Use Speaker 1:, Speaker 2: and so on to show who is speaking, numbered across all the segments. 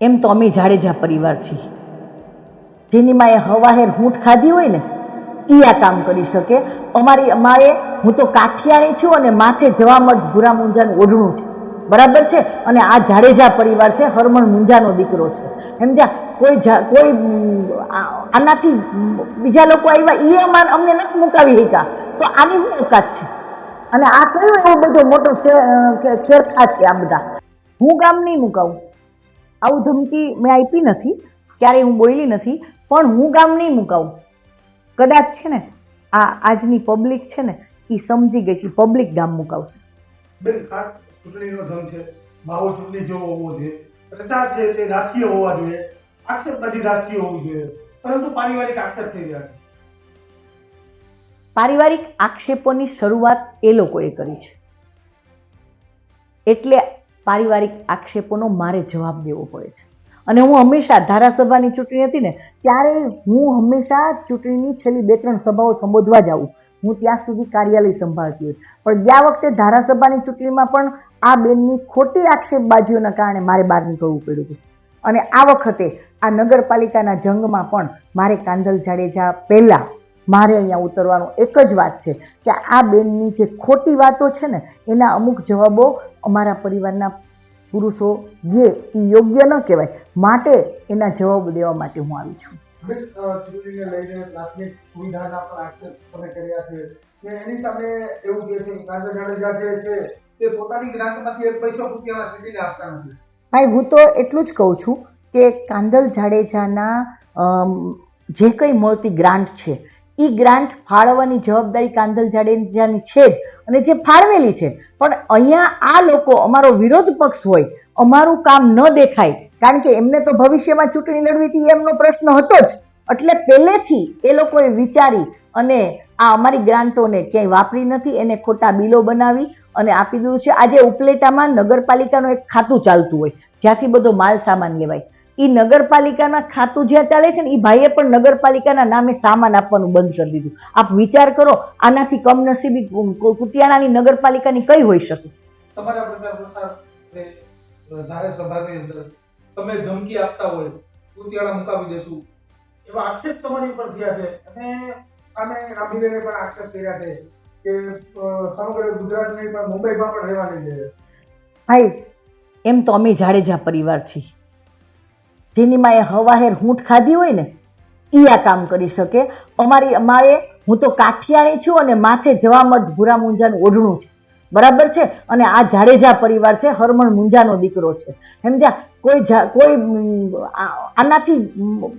Speaker 1: એમ તો અમે જાડેજા પરિવાર છીએ. જેની માએ હવાહેર હૂંઠ ખાધી હોય ને એ આ કામ કરી શકે. અમારી માએ હું તો કાઠિયાણી છું અને માથે જવામત ભૂરા મુંજાનું ઓઢણું છે. બરાબર છે? અને આ જાડેજા પરિવાર છે, હરમણ મુંજાનો દીકરો છે. સમજ્યા કોઈ કોઈ આનાથી બીજા લોકો આવ્યા એ અમાર અમને નથી મુકાવી શક્યા. તો આની શું ઓકાત છે? અને આ કયો એવો બધો મોટો ખેરખા છે આ બધા? હું ગામ નહીં મુકાવું. આવું ધમકી મેં આપી નથી ક્યારેય હું બોલી નથી પણ હું ગામ નહીં મુકાવું. કદાચ છે ને આ આજની પબ્લિક છે ને એ સમજી ગઈ છે પબ્લિક ગામ મુકાવશે.
Speaker 2: બેન ખાસ ચૂંટણીનો ધમ છે માહોલ ચૂંટણી જેવો હોવો જોઈએ પ્રચાર છે તે રાજકીય હોવા જોઈએ આક્ષેપ બધી રાજકીય હોવી જોઈએ પરંતુ પારિવારિક આક્ષેપ થઈ રહ્યા છે.
Speaker 1: પારિવારિક આક્ષેપોની શરૂઆત એ લોકોએ કરી છે. એટલે પારિવારિક આક્ષેપોનો મારે જવાબ દેવો પડે છે. અને હું હંમેશા ધારાસભાની ચૂંટણી હતી ને, ત્યારે હું હંમેશા ચૂંટણીની છેલ્લી બે ત્રણ સભાઓ સંબોધવા જાઉં. હું ત્યાં સુધી કાર્યાલય સંભાળતી હતી પણ ગયા વખતે ધારાસભાની ચૂંટણીમાં પણ આ બેનની ખોટી આક્ષેપબાજીઓના કારણે મારે બહાર નીકળવું પડ્યું હતું. અને આ વખતે આ નગરપાલિકાના જંગમાં પણ મારે કાંદલ જાડેજા પહેલાં મારે અહીંયા ઉતરવાનો. એક જ વાત છે કે આ બેનની જે ખોટી વાતો છે ને એના અમુક જવાબો અમારા પરિવારના પુરુષો જે એ યોગ્ય ન કહેવાય માટે એના જવાબ દેવા માટે હું આવી છું. ભાઈ હું તો એટલું જ કહું છું કે કાંદલ જાડેજાના જે કંઈ મળતી ગ્રાન્ટ છે એ ગ્રાન્ટ ફાળવવાની જવાબદારી કાંદલ જાડેજાની છે જ અને જે ફાળવેલી છે. પણ અહીંયા આ લોકો, અમારો વિરોધ પક્ષ હોય, અમારું કામ ન દેખાય, કારણ કે એમને તો ભવિષ્યમાં ચૂંટણી લડવી હતી એમનો પ્રશ્ન હતો જ. એટલે પહેલેથી એ લોકોએ વિચારી અને આ અમારી ગ્રાન્ટોને ક્યાંય વાપરી નથી, એને ખોટા બિલો બનાવી અને આપી દીધું છે. આજે ઉપલેટામાં નગરપાલિકાનું એક ખાતું ચાલતું હોય, જ્યાંથી બધો માલ સામાન લેવાય. એ નગરપાલિકાના ખાતું જ્યાં ચાલે છે ને એ ભાઈએ પણ નગરપાલિકાના નામે સામાન આપવાનું બંધ કરી દીધું. આપ વિચાર કરો આનાથી કમનસીબી કુ- કુ- નગરપાલિકાની કઈ હોઈ શકે?
Speaker 2: તમારા અંદર તમે ધમકી આપતા હોય કુતિયાળા મુકાવી દેશું. એવા આક્ષેપ તમારી ઉપર થયા છે? અને આને રામીબેને પણ આક્ષેપ કર્યા છે કે સમગ્ર ગુજરાતની પણ મુંબઈમાં પણ રહેવાની છે
Speaker 1: ભાઈ એમ તો અમે જાડેજા પરિવાર છીએ. જેની એ હવાહેર હૂંઠ ખાધી હોય ને એ આ કામ કરી શકે. અમારી અમારે હું તો કાઠિયાણી છું અને માથે જવામત ભૂરા મુંજાનું ઓઢણું છે. બરાબર છે? અને આ જાડેજા પરિવાર છે, હરમણ મુંજાનો દીકરો છે. સમજ્યા? કોઈ કોઈ આનાથી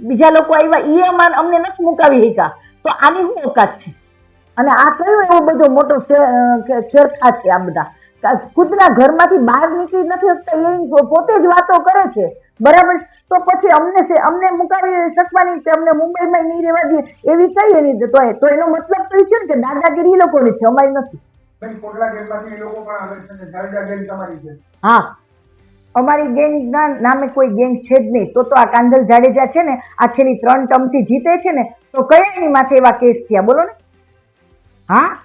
Speaker 1: બીજા લોકો આવ્યા એ અમાર અમને નથી મુકાવી શક્યા. તો આની શું ઓકાત છે? અને આ કયો એવો બધો મોટો છેરખા છે આ બધા? ખુદના ઘરમાંથી બહાર નીકળી નથી શકતા એ પોતે જ વાતો કરે છે. બરાબર? તો પછી અમને છે અમને મુકાવી શકવાની કે અમને મુંબઈમાં નહીં રહેવા દે એવી કઈ એની તો તો એનો મતલબ તો એ છે ને કે દાદાગીરી એ લોકોની છે અમારી નથી.
Speaker 2: છે ગેંગ છે.
Speaker 1: હા. અમારી ગેંગના નામે કોઈ ગેંગ છે જ નહીં. તો તો આ કાંધલ જાડેજા છે ને આ છેલ્લી ત્રણ ટર્મથી જીતે છે ને તો કયા એની માથે એવા કેસ થયા? બોલો ને. હા?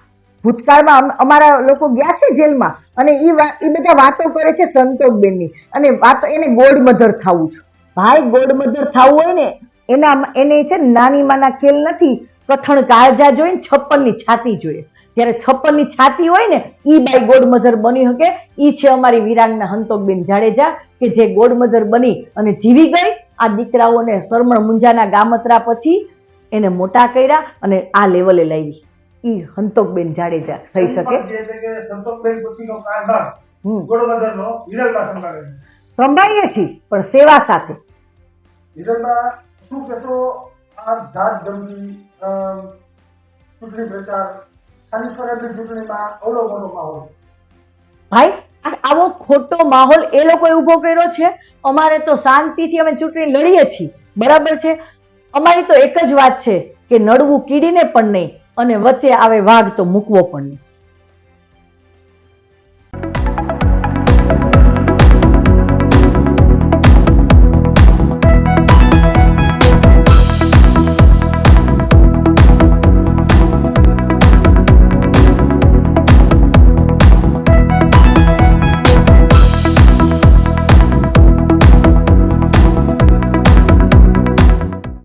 Speaker 1: ભૂતકાળમાં અમારા લોકો ગયા છે જેલમાં અને એ એ બધા વાતો કરે છે સંતોકબેનની અને વાતો, એને ગોલ્ડ મધર થવું છે. ભાઈ ગોલ્ડ મધર થવું હોય ને, એના એને છે ને નાની માના ખેલ નથી, કથણ કાળજા જોઈને છપ્પનની છાતી જોઈએ. જ્યારે છપ્પનની છાતી હોય ને એ બાઈ ગોડ મધર બની શકે. એ છે અમારી વિરાંગના હંતોકબેન જાડેજા કે જે ગોડ મધર બની અને જીવી ગઈ. આ દીકરાઓને શરમણ મુંજાના ગામતરા પછી એને મોટા કર્યા અને આ લેવલે લાવી. ઈ હંતોકબેન જાડેજા થઈ શકે.
Speaker 2: પછીનો કારભાર ગોળવદરનો સંભાળે
Speaker 1: સંભાળીએ છીએ પણ સેવા સાથે.
Speaker 2: શું કહેશો? આ જાત ધમકી ચૂંટણી પ્રચાર સ્થાનિક સ્વરાજની ચૂંટણીમાં અવલોકનો માહોલ.
Speaker 1: ભાઈ આવો ખોટો માહોલ એ લોકોએ ઊભો કર્યો છે. અમારે તો શાંતિથી અમે ચૂંટણી લડીએ છીએ. બરાબર છે? અમારી તો એક જ વાત છે કે નડવું કીડીને પણ નહીં. અને વચ્ચે આવે વાઘ તો મૂકવો પણ નહીં.